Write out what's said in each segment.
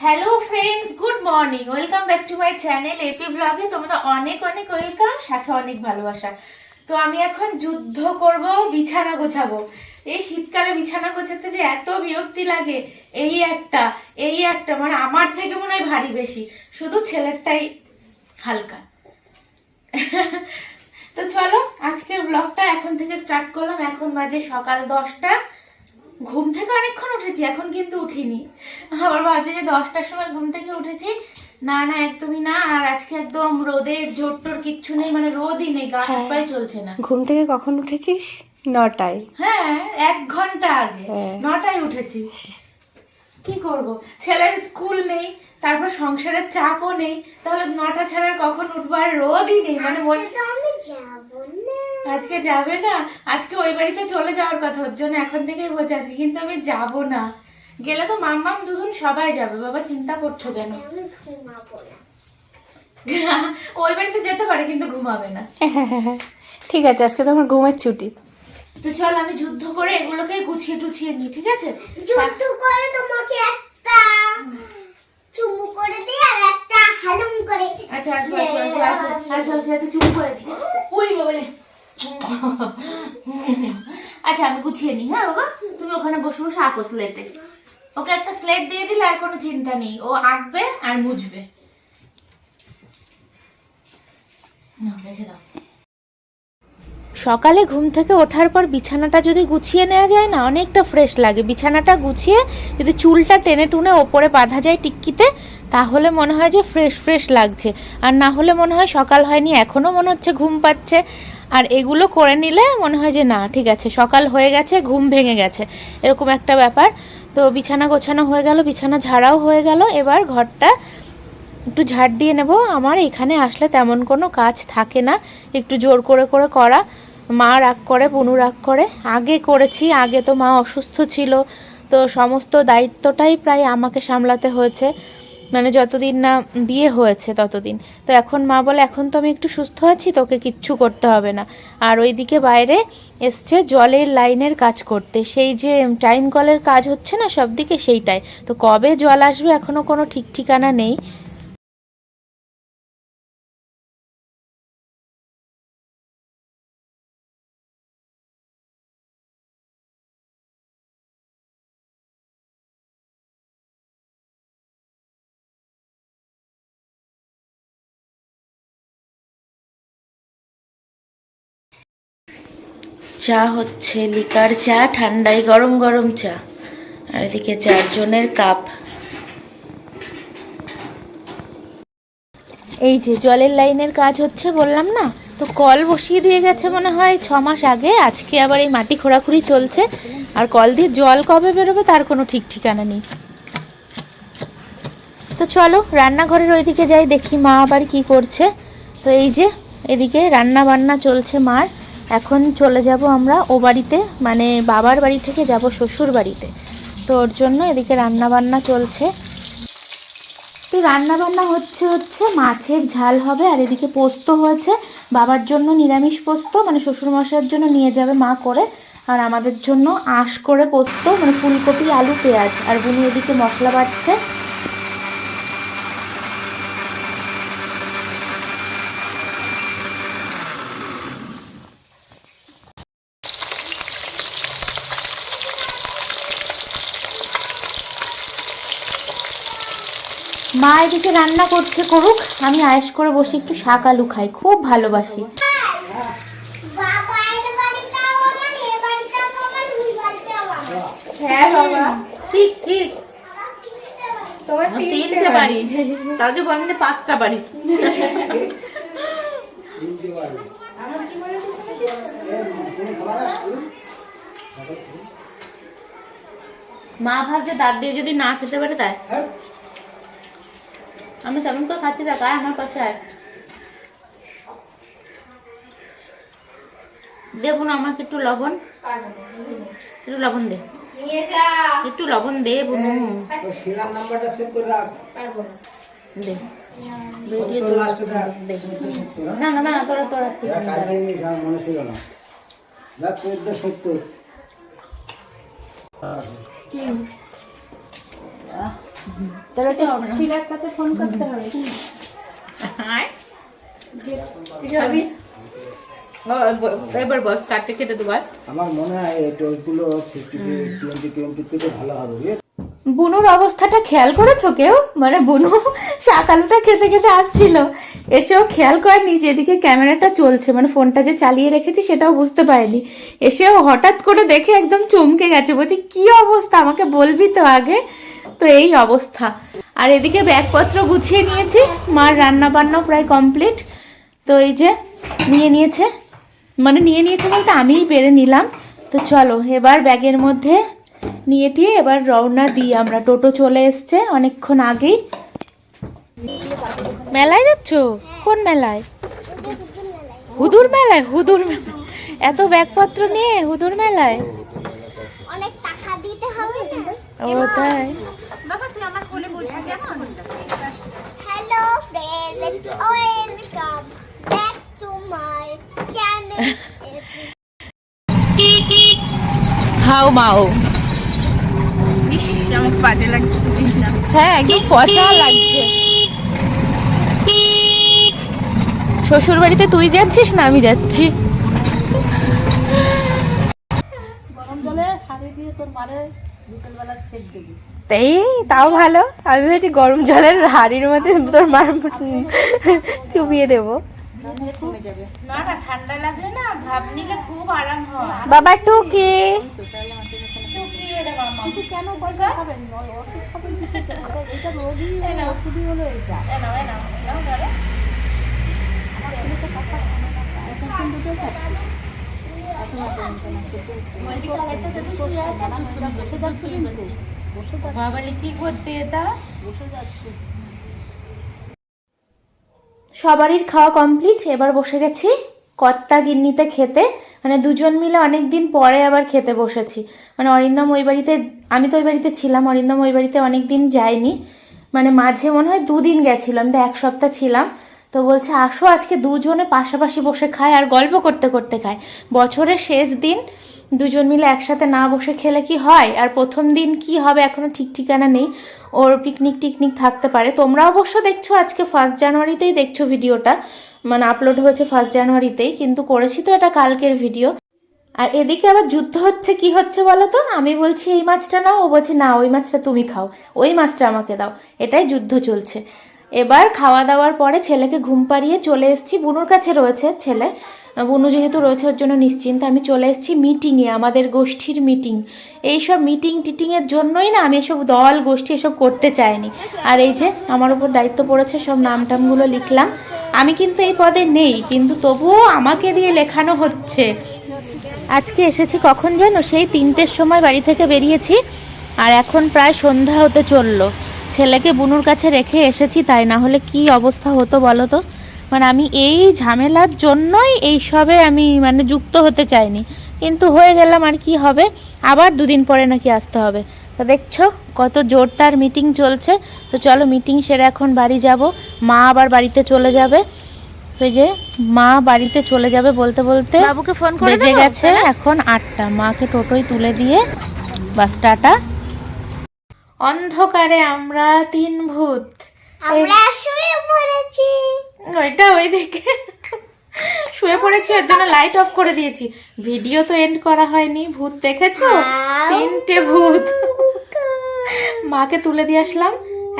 Hello friends good morning welcome back to my channel AP ব্লগে তোমাদের অনেক অনেক ওয়েলকাম সাথে অনেক ভালোবাসা। তো আমি এখন যুদ্ধ করব, বিছানা গোছাবো। এই শীতকালে বিছানা গোছাতে যে এত বিরক্তি লাগে, এই একটা এই একটা মানে আমার থেকে মনে হয় ভারী বেশি। শুধু ছেলেরটাই হালকা। তো চলো, আজকের ব্লগটা এখন থেকে স্টার্ট করলাম। এখন বাজে সকাল দশটা। ঘুম থেকে অনেকক্ষণ উঠেছি এখন কিন্তু উঠিনি। আবার ভাবছি যে দশটার সময় ঘুম থেকে উঠেছি। না না একদমই না আর আজকে একদম রোদের জোর টোর কিচ্ছু নেই মানে রোদই নেই গা হাত পায়ে চলছে না। ঘুম থেকে কখন উঠেছিস? নটায়। হ্যাঁ এক ঘণ্টা আগে হ্যাঁ। নটায় উঠেছি। কি করব? ছেলের স্কুল নেই তারপর সংসারের চাপও নেই তাহলে নটা ছাড়া কখন উঠবো? আর রোদই নেই মানে মন আজকে যাবে না? আজকে ওই বাড়িতে চলে যাওয়ার কথা ওর জন্য এখন থেকেই বলছে আজকে কিন্তু আমি যাব না। গেলে তো মাম্মাম দুজন সবাই যাবে বাবা চিন্তা করছ কেন? ওই বাড়িতে যেতে পারে কিন্তু ঘুমাবে না। ঠিক আছে আজকে তো আমার ঘুমের ছুটি। তো চল আমি যুদ্ধ করে এগুলোকে গুছিয়ে টুছিয়ে নিই ঠিক আছে? যুদ্ধ করে তোমাকে একটা চুমু করে দিই আর একটা হালুম করে আচ্ছা আসো আসো আসো আসো আসো আসো চুপ করে দিই। ওই বাবলে আচ্ছা আমি গুছিয়ে নিই হ্যাঁ বাবা? তুমি ওখানে বসে বসে আঁকো স্লেটে ওকে একটা স্লেট দিয়ে দিলে আর কোনো চিন্তা নেই। ও আঁকবে আর মুছবে। সকালে ঘুম থেকে ওঠার পর বিছানাটা যদি গুছিয়ে নেওয়া যায় না, অনেকটা ফ্রেশ লাগে। বিছানাটা গুছিয়ে যদি চুলটা টেনে টুনে ওপরে বাঁধা যায় টিক্কিতে, তাহলে মনে হয় যে ফ্রেশ ফ্রেশ লাগছে। আর না হলে মনে হয় সকাল হয়নি এখনও মনে হচ্ছে ঘুম পাচ্ছে। আর এগুলো করে নিলে মনে হয় যে না, ঠিক আছে, সকাল হয়ে গেছে, ঘুম ভেঙে গেছে। এরকম একটা ব্যাপার। তো বিছানা গোছানো হয়ে গেল, বিছানা ঝাড়াও হয়ে গেল। এবার ঘরটা একটু ঝাড় দিয়ে নেব। আমার এখানে আসলে তেমন কোনো কাজ থাকে না। একটু জোর করে করে করা। মা রাগ করে, পুনু রাগ করে। আগে করেছি, আগে তো মা অসুস্থ ছিল। তো সমস্ত দায়িত্বটাই প্রায় আমাকে সামলাতে হয়েছে। মানে যতদিন না বিয়ে হয়েছে ততদিন। তো এখন মা বলে, এখন তো আমি একটু সুস্থ আছি, তোকে কিচ্ছু করতে হবে না। আর ওইদিকে বাইরে এসছে জলের লাইনের কাজ করতে। সেই যে টাইম কলের কাজ হচ্ছে না সব দিকে সেইটাই। তো কবে জল আসবে এখনও কোনো ঠিক ঠিকানা নেই। চা হচ্ছে লিকার চা ঠান্ডায় গরম গরম চা। আর এদিকে চারজনের কাপ। এই যে জলের লাইনের কাজ হচ্ছে বললাম না? তো কল বসিয়ে দিয়ে গেছে মনে হয় ছ মাস আগে। আজকে আবার এই মাটি খোঁড়াখুড়ি চলছে। আর কল দিয়ে জল কবে বেরোবে তার কোনো ঠিক ঠিকানা নেই। তো চলো, রান্নাঘরের ওইদিকে যাই, দেখি মা আবার কি করছে। তো এই যে, এদিকে রান্না বান্না চলছে মার। এখন চলে যাব আমরা ও বাড়িতে মানে বাবার বাড়ি থেকে যাব শ্বশুর বাড়িতে। তো ওর জন্য এদিকে রান্না বান্না চলছে। তো রান্না বান্না হচ্ছে হচ্ছে মাছের ঝাল হবে, আর এদিকে পোস্ত হয়েছে। বাবার জন্য নিরামিষ পোস্ত মানে শ্বশুরমশাইয়ের জন্য নিয়ে যাবে মা করে। আর আমাদের জন্য আঁশ করে পোস্ত মানে ফুলকপি, আলু, পেঁয়াজ। আর বুনি এদিকে মশলা বাটছে। মা এদিকে রান্না করছে করুক আমি আয়েস করে বসে একটু শাক আলু খাই খুব ভালোবাসি। হ্যাঁ বাবা ঠিক ঠিক। তোমার তিনটে বাড়ি। তাও যে বলেন পাঁচটা বাড়ি। মা ভাবছে দাঁত দিয়ে যদি না খেতে পারে তাই। আমি তেমন করে খাচ্ছি না তাই আমার পাশে আয়। দেবো না আমাকে একটু লবণ। একটু লবণ দে। একটু লবণ দে বুনু। নাম্বারটা সেভ করে রাখ। দে। বেরিয়ে দেখ। দে। না না না না, তোরা তোরা মনে ছিল না। দেখ চোদ্দ সত্তর। হুম। তাহলে তো শিলার কাছে ফোন করতে হবে। এবার বল কাটতে কেটে দেবো আমার মনে হয় এই টোলগুলো ফিফটি টোয়েন্টি টোয়েন্টি থেকে ভালো হবে বুঝেছ? বুনুর অবস্থাটা খেয়াল করেছ কেউ? মানে বুনু শাকালুটা খেতে খেতে আসছিল। এসেও খেয়াল করেনি যে এদিকে ক্যামেরাটা চলছে। মানে ফোনটা যে চালিয়ে রেখেছি সেটাও বুঝতে পারেনি। এসেও হঠাৎ করে দেখে একদম চমকে গেছে। বলছি, কি অবস্থা? আমাকে বলবি তো আগে? তো এই অবস্থা। আর এদিকে ব্যাগপত্র গুছিয়ে নিয়েছি। মার রান্না বান্না প্রায় কমপ্লিট। তো এই যে নিয়ে নিয়েছে। মানে নিয়ে নিয়েছে বলতে আমিই বেড়ে নিলাম। তো চলো, এবার ব্যাগের মধ্যে নিয়ে টিয়ে এবার রওনা দিই আমরা টোটো চলে এসছে অনেকক্ষণ আগেই। মেলায় যাচ্ছ? কোন মেলায়? হুদুর মেলায় হুদুর মেলায়। এত ব্যাগপত্র নিয়ে হুদুর মেলায়? অনেক টাকা দিতে হবে না? ও তাই? Hello friend welcome back to my channel how মাও। ইস আমার বাজে লাগছে বুঝিস না। হ্যাঁ একদম পচা লাগছে। শ্বশুর বাড়িতে তুই যাচ্ছিস না আমি যাচ্ছি। এই তাও ভালো। আমি ভাবছি গরম জলের হাড়ির মধ্যে তোর মার চুবিয়ে দেবো। না না ঠান্ডা লাগলে না ভাব নিলে খুব আরাম হয়। বাবা টুকি টুকি রে মামা কেন পয়সা খাবেন? ওষুধ খাবেন এটা রোগী ওষুধই হলো এটা। নাও এ নাও নাও ধরো বাবালে কি করতে এটা? সবারই খাওয়া কমপ্লিট। এবার বসে গেছি। কর্তা গিন্নিতে খেতে মানে দুজন মিলে অনেক দিন পরে আবার খেতে বসেছি। মানে অরিন্দম ওই বাড়িতে, আমি তো ওই বাড়িতে ছিলাম, অরিন্দম ওই বাড়িতে অনেক দিন যায়নি। মানে মাঝে মনে হয় দুদিন গেছিলাম তো এক সপ্তাহ ছিলাম। তো বলছে, আসো আজকে দুজনে পাশাপাশি বসে খায় আর গল্প করতে করতে খায়। বছরের শেষ দিন, দুজন মিলে একসাথে না বসে খেলে কি হয়? আর প্রথম দিন কি হবে? এখনও ঠিক ঠিকানা নেই। ওর পিকনিক টিকনিক থাকতে পারে। তোমরা অবশ্য দেখছ আজকে ফার্স্ট জানুয়ারিতেই দেখছ ভিডিওটা মানে আপলোড হয়েছে ফার্স্ট জানুয়ারিতেই কিন্তু করেছি তো এটা কালকের ভিডিও আর এদিকে আবার যুদ্ধ হচ্ছে, কি হচ্ছে বলো তো আমি বলছি, এই মাছটা নাও। ও বলছে, না, ওই মাছটা তুমি খাও। ওই মাছটা আমাকে দাও। এটাই যুদ্ধ চলছে। এবার খাওয়া দাওয়ার পরে ছেলেকে ঘুম পাড়িয়ে চলে এসেছি। বুনুর কাছে রয়েছে ছেলে। বুনু যেহেতু রয়েছে, ওর জন্য নিশ্চিন্ত। আমি চলে এসেছি মিটিংয়ে আমাদের গোষ্ঠীর মিটিং এইসব মিটিং টিটিংয়ের জন্যই না আমি এসব দল, গোষ্ঠী এসব করতে চাইনি। আর এই যে, আমার উপর দায়িত্ব পড়েছে, সব নাম টামগুলো লিখলাম। আমি কিন্তু এই পদে নেই, কিন্তু তবুও আমাকে দিয়ে লেখানো হচ্ছে। আজকে এসেছি কখন জানো সেই তিনটের সময় বাড়ি থেকে বেরিয়েছি, আর এখন প্রায় সন্ধ্যা হতে চলল। ছেলেকে বুনুর কাছে রেখে এসেছি, তাই না হলে কি অবস্থা হতো বলো তো? মানে আমি এই ঝামেলার জন্যই এই সবে আমি মানে যুক্ত হতে চাইনি। কিন্তু হয়ে গেলাম আর কি হবে? আবার দুদিন পরে নাকি আসতে হবে। তো দেখছ? কত জোরদার মিটিং চলছে। তো চলো মিটিং সেরে এখন বাড়ি যাব। মা আবার বাড়িতে চলে যাবে। এই যে মা বাড়িতে চলে যাবে বলতে বলতে বাবুকে ফোন করে বেজে গেছে এখন আটটা। মাকে টোটোই তুলে দিয়ে বাস টাটা। অন্ধকারে আমরা তিন ভূত। আমরা শুয়ে পড়েছি। ওইটা ওই দিকে শুয়ে পড়েছি ওর জন্য লাইট অফ করে দিয়েছি। ভিডিও তো এন্ড করা হয়নি ভূত দেখেছ? তিনটে ভূত। মাকে তুলে দিয়ে আসলাম।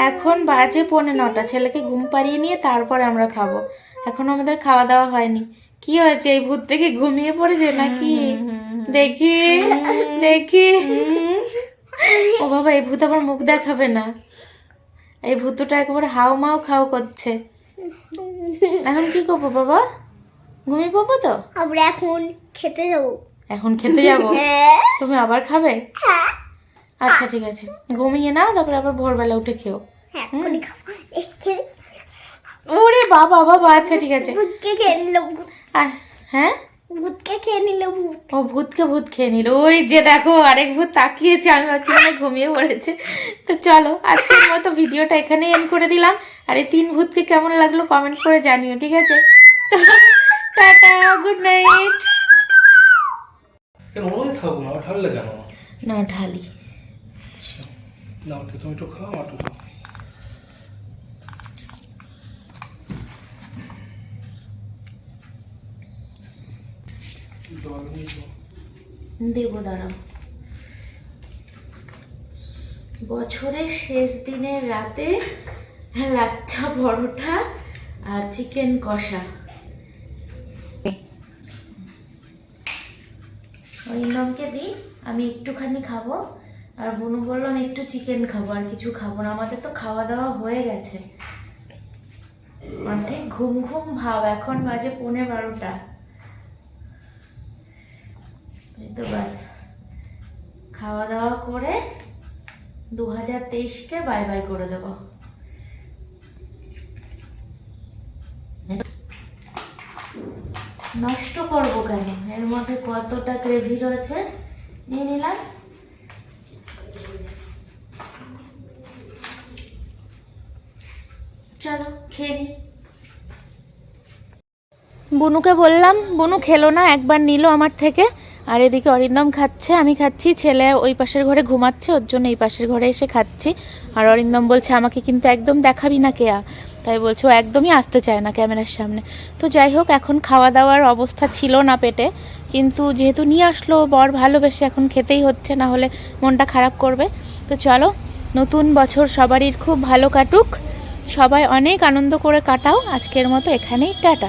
এখন বাজে পৌনে নটা ছেলেকে ঘুম পাড়িয়ে নিয়ে তারপরে আমরা খাব। এখন আমাদের খাওয়া দাওয়া হয়নি। কি হয়েছে এই ভূতটা কি ঘুমিয়ে পড়েছে নাকি? দেখি দেখি। ও বাবা এই ভূত আমার মুখ দেখাবে না। এই ভূতটা একেবারে হাও মাও খাও করছে। এখন কি করব বাবা? ঘুমিয়ে পড়ব তো? আমরা এখন খেতে যাব। এখন খেতে যাব? হ্যাঁ। তুমি আবার খাবে? হ্যাঁ। আচ্ছা ঠিক আছে। ঘুমিয়ে নাও তারপরে আবার ভোরবেলা উঠে খেও। হ্যাঁ ওরে বাবা বাবা আচ্ছা ঠিক আছে। হ্যাঁ? ভূতকে খেয়ে নিল ভূত ও ভূতকে ভূত খেয়ে নিল। ওই যে দেখো আরেক ভূত তাকিয়েছে আমি ভাবছি মানে ঘুমিয়ে পড়েছে। তো চলো আজকের মতো ভিডিওটা এখানে এন্ড করে দিলাম। আর এই তিন ভূতকে কেমন লাগল কমেন্ট করে জানিও ঠিক আছে? তো টাটা গুড নাইট কেন ওই থাকো না কেন? না ঢালি। আচ্ছা, না তুমি খাও দেব দাঁড়াও। বছরের শেষ দিনের রাতে হ্যাঁ, লাচ্ছা পরোটা আর চিকেন কষা। অরিন্দমকে দিই, আমি একটুখানি খাব। আর বনু বলল, আমি একটু চিকেন খাব, আর কিছু খাব না। আমাদের তো খাওয়া দাওয়া হয়ে গেছে। অর্ধেক ঘুম ঘুম ভাব, এখন বাজে পৌনে বারোটা। তো বাস খাওয়া দাওয়া করে দু হাজার তেইশকে বাই বাই করে দেবো। নষ্ট করব কেন? এর মধ্যে কতটা গ্রেভি রয়েছে? নিয়ে নিলাম। চলো, খেয়ে বুনুকে বললাম, বুনু, খেলো না, একবার নিল আমার থেকে। আর এদিকে অরিন্দম খাচ্ছে, আমি খাচ্ছি, ছেলে ওই পাশের ঘরে ঘুমাচ্ছে, ওর জন্য এই পাশের ঘরে এসে খাচ্ছি। আর অরিন্দম বলছে, আমাকে কিন্তু একদম দেখাবি না কেয়া। তাই বলছে, ও একদমই আসতে চায় না ক্যামেরার সামনে। তো যাই হোক, এখন খাওয়া দাওয়ার অবস্থা ছিল না পেটে, কিন্তু যেহেতু নিয়ে আসলো, বর ভালোবেসে এখন খেতেই হচ্ছে, না হলে মনটা খারাপ করবে। তো চলো, নতুন বছর সবারই খুব ভালো কাটুক। সবাই অনেক আনন্দ করে কাটাও। আজকের মতো এখানেই, টাটা।